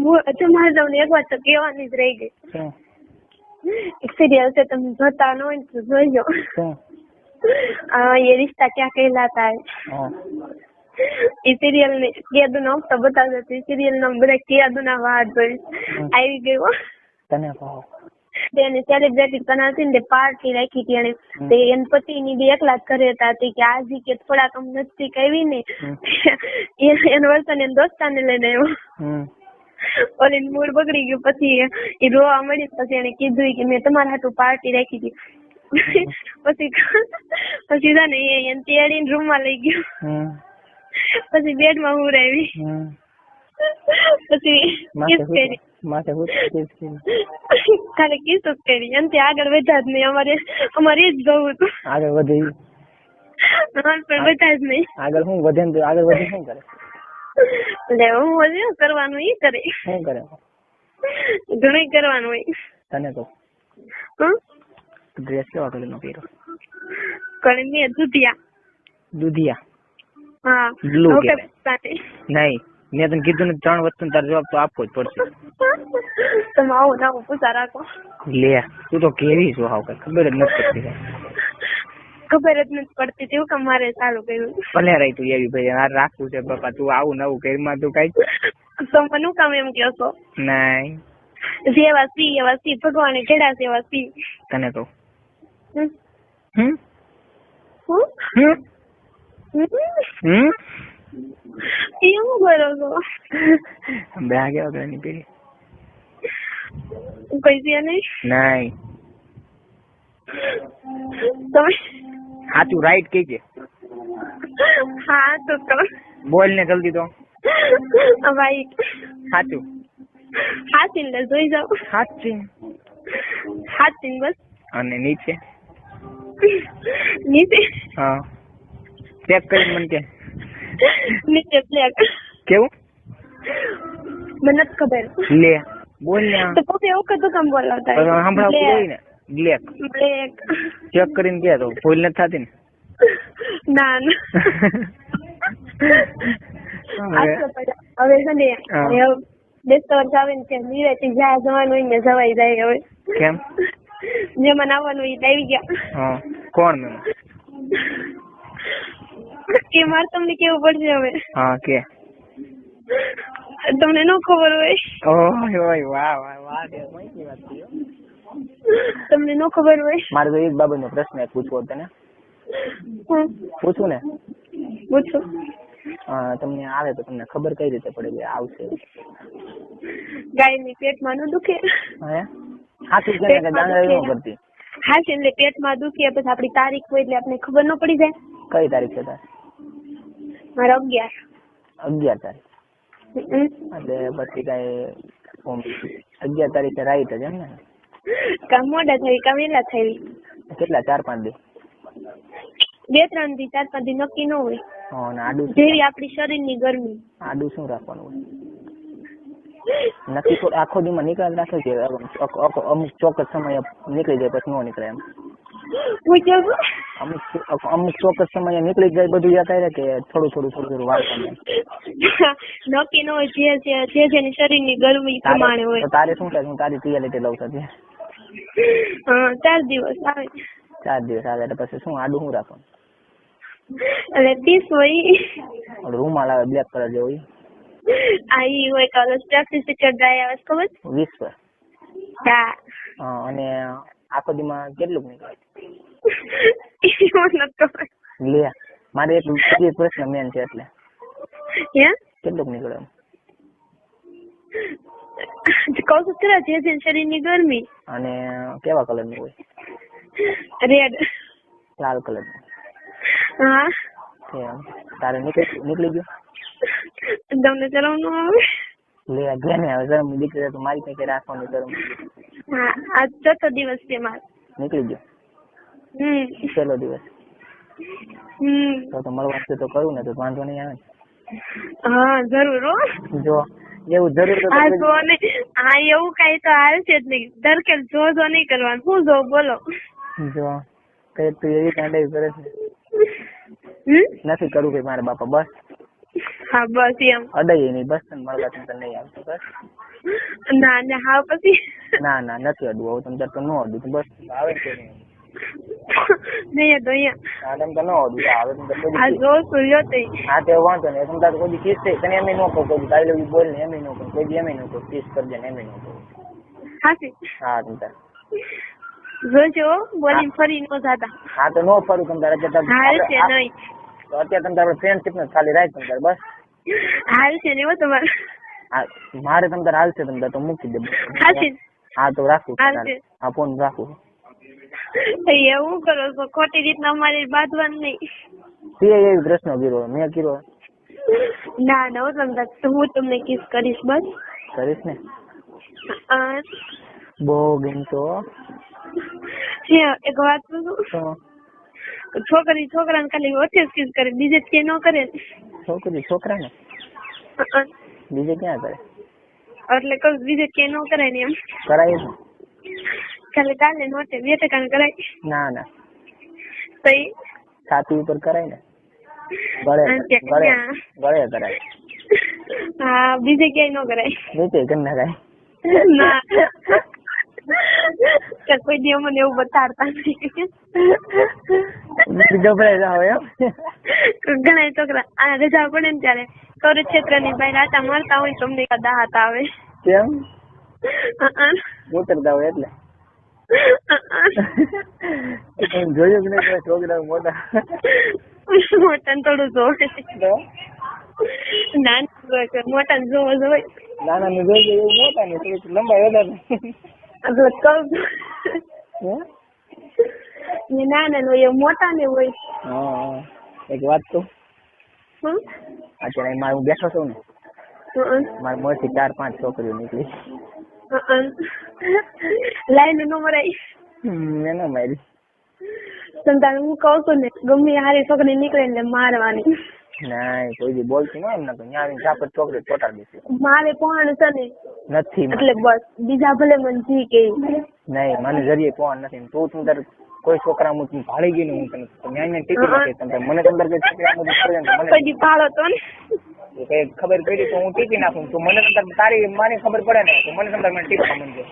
અચ્છા તમને એક વાત તો કહેવાની જ રહી ગઈ. સિરિયલ છે તમે જોતા ન હોય તો જોઈજો એ રિશ્તા ક્યાં કહેલા હતા એ. સિરિયલ ને કેદ નો તો બતાવતો એ સિરિયલ નો બધા કેદ ના વાત જોઈ આવી ગયો તને તેને સેલિબ્રિટી કનાતી ને પાર્ટી રાખી હતી એને તે એન પતિ ની બી એકલા જ ઘરે હતા. કે આજે કે થોડાક નજીક કહેવી ને એનો વર્ષ ને દોસ્તાને લઈને આવ્યો. ઓલી મૂડ બગડી ગયું. પછી એ રોવા મળી પછી એને કીધું કે મેં તમારા હાટુ પાર્ટી રાખી હતી. પછી પછી છે ને એ તેડીને રૂમમાં લઈ ગયો. પછી બેડમાં હુરાવી હમ. પછી કિસ કરી. માથે હું કિસ કરી ખાલી કિસ જ કરી. એનાથી આગળ વધ્યા જ નહીં. અમારે અમારે જ ગવું હતું. આગળ વધી પણ વધ્યા જ નહીં. આગળ હું વધે આગળ વધી શું કરે? એટલે હું હજી કરવાનું એ કરે. શું કરે? ઘણું કરવાનું હોય. તને તો ડ્રેસ કેવા કલરનો પહેર્યો? કરી મેં દુધિયા. દુધિયા. હા. નહીં મેં તને કીધું ને ત્રણ વસ્તુ તારો જવાબ તો આપવો જ પડશે. તમે આવો ના પૂછા રાખો. લે તું તો કેવી છો હાવ કઈ ખબર જ નથી પડતી. ખબર જ નથી પડતી તેવું કે મારે ચાલુ કર્યું ભલે રહી તું એવી ભાઈ આ રાખવું છે બાપા તું આવું નવું ઘરમાં તું કઈ તો મને હું કામ એમ કહો છો? નહીં. સેવા સી એવા સી ભગવાને કેડા એવા સી. તને તો હમ? હમ? હું? હમ? હમ? હમ? એ હું કરો છો? બે આ કેવા કઈ છે નહીં? નહીં. તમે સાચું રાઈટ કે છે હા તો તો. બોલ ને જલ્દી તો. ભાઈ. સાચું. હાથીન લે જોઈ જાઓ. સાચું. હાથીન બસ. અને નીચે? નીચે? હા. ચેક કરીને મને કે. નીચે બ્લેક કેવું? મને ખબર. લે બોલ ને. તો પછી એવું કતું કામ બોલાવતા હોય. ને. બ્લેક. બ્લેક. ચેક કરીને કે તો ભૂલ નથી થતી ને? ના ના. હવે છે ને હા. વર્ષ આવે ને ત્યાં નિરાંતે જ્યાં જવાનું હોય ને જવાઈ જાય હવે. કેમ? જેમાં આવવાનું એ આવી ગયા. કોણ મેમ? કે મારે તમને કેવું પડશે હવે? હા કે. તમને ન ખબર હોય. ઓય ઓય વાહ વાહ વાહ તે માહિતી વાત કરી હો. તમને નો ખબર હોય? મારે તો એ બાબતનો પ્રશ્ન એક પૂછવો તને પૂછું ને? પૂછો. તમને આવે તો તમને ખબર કઈ રીતે પડે કે આવશે? ગાયની પેટમાં ન દુખે. હે? છે કે દાંડા ન કરતી? હા છે એટલે પેટમાં દુખે પછી આપણી તારીખ હોય એટલે આપણે ખબર ન પડી જાય. કઈ તારીખ છે તારે? મારે અગિયાર. અગિયાર તારીખ. એટલે પછી કઈ અગિયાર તારીખે રાઈટ જ એમ ને? કાં મોડા થઈ કામ એલા થઈ. કેટલા? ચાર પાંચ દી બે ત્રણ દી ચાર પાંચ દી નક્કી ન હોય. હા ને આડું જેવી આપણી શરીરની ગરમી. આડું શું રાખવાનું હોય? નક્કી આખો દીમાં નીકળ રાખે અમુક અમુક ચોક્કસ સમયે નીકળી જાય પછી ન નીકળે એમ. પૂછ્યું અમુક અમુક ચોક્કસ સમયે નીકળી જાય બધું યાદ આવે કે થોડું થોડું થોડું થોડું વાત નક્કી ન હોય જે જે જે જેની શરીરની ગરમી પ્રમાણે હોય. તારે શું થાય? હું તારી રિયાલિટી લઉં છું ચાર દિવસ આવે. ચાર દિવસ આવે એટલે પછી શું આડું હું રાખું એટલે ત્રીસ હોય. રૂમાલ આવે બ્લેક કલર જેવો આઈ હોય કલર ઓલો સ્ટેફિસ્ટિકર ડ્રાય આવે ખબર? વિશ્વ હા, અને આખો દીમાં કેટલું નીકળે લે મારે એક બીજો પ્રશ્ન મેન છે એટલે. કેટલું નીકળે કહું છું ખરા જે જે શરીરની ગરમી. અને કેવા કલરનું હોય? રેડ લાલ કલરનું. હા. તારે નીકળી નીકળી ગયું? તમને ચલાવવાનું આવે? લે જેને હવે શરમ દીકરી તો મારી કઈ રાખવાની શરમ હા આજ ચોથો દિવસ છે મારો. નીકળી ગયો? હમ. છેલ્લો દિવસ. હમ. તો તો મળવાનું છે તો કરું ને તો વાંધો નહીં આવે હા જરૂર હો. જો એવું જરૂર તો હા જો ને. આ એવું કઈ તો હાલશે જ નહીં. ધરકેલ જો જો નહીં કરવાનું. શું જો બોલો. જો કઈ તું એવી કાંડાઈ કરે છે. નથી કરવું કઈ મારા બાપા બસ. હા બસ એમ. અડાઈ નહીં બસ મળવા તને નહીં આવતું બસ. ના ના હા પછી. ના ના નથી અડવું. હવે તમે તો ન અડવું. બસ આવે જ નહીં નહીં તો અહીંયા. હા તો ન અડવું. આવે તમે તો આ કોઈ જોશું તે હા તે વાંધો નહીં. તમે તાર કોઈ દી થઈ તને એમ ન કહું કોઈ આઈ લવ યુ બોલ ને એમ ન કહું. કોઈ એમ ન કહું. કિસ કરજે ને એમ ન કહું. હાસી. હા તમે તાર જોજો બોલીને ફરી નો જાતા. હા તો નો ફરું. તમે તાર અત્યારે હાલ છે આપણે- નહીં. તો અત્યારે તમે તાર ફ્રેન્ડશીપ ને ખાલી રાખ તમે તાર બસ. હાલ છે ને તમારે. હા મારે તમે તાર હાલશે તમે તાર તો મૂકી દે. હાસી. હા તો રાખું. હા ફોન રાખું. એવું કરો છો? ખોટી રીતના અમારે બાંધવાનું નહીં. તે એવી પ્રશ્ન કર્યો. મેં કર્યો. ના ના હું તમને હું તમને કિસ કરીશ બસ. કરીશ ને? બહુ ગમતો. એક વાત પૂછું છોકરી છોકરી છોકરાને ખાલી ઓછે કિસ કરે. બીજે કે ન કરે છોકરી છોકરા ને બીજે ક્યાં કરે? એટલે કહું બીજે કે ન કરાય ને એમ કરાય ખાલી કાલે નોટે બે ટકા કરાય ના ના તઈ છાતી ઉપર કરાય ને ગળે ગળે? ગળે કરાય હા બીજે ક્યાંય ન કરાય નીચે કરી કરાય ના કે કોઈ દી મને એવું બતાડતા નથી ગભરાઈ જાવ એમ ઘણા છોકરા આ રજા પડે ને ત્યારે કૌરવ ક્ષેત્રની બહાર આટા મારતા હોય તો અમને કદા હાથ આવે. કેમ. ઉતરતા હોય એટલે. જોયું કે નહીં છોકરા મોટા? મોટાને થોડું જોવે. નાના મોટા જોવો જોવે નાના ને જોઈ એવું મોટા ને લંબાઈ વધારે. કહું? ને નાના ને હોય એ મોટા ને હોય. એક વાત તો હમ? અત્યારે મારે હું બેઠો છું ને. મારા મોરથી ચાર પાંચ છોકરીઓ નીકળી. લાઈન નો હમ, મેં ન મારી સંતાન હું કહું છું ને ગમે હારે છોકરી નીકળે ને એટલે મારવાની ના કોઈ દી બોલતી ના હોય ને તો ત્યાં આવીને ચાપડ ચોકડી ચોટાડી દેશે મારે પણ છે ને? નથી એટલે બસ બીજા ભલે મને જી કે નહીં મને જરીએ કોણ નથી. તું તું તારે કોઈ છોકરા હું તું ભાળી ગઈ ને હું તને ન્યાય ને ટીકી નાખીશ તમે મને અંદર કઈ છોકરા મુજબ કરે ને તો મને પછી ભાળો તો ને. કઈ ખબર પડી તો હું ટીકી નાખું. તો મને તમને તારી મારી ખબર પડે ને. તો મને અંદર મને ટીપવા મંડે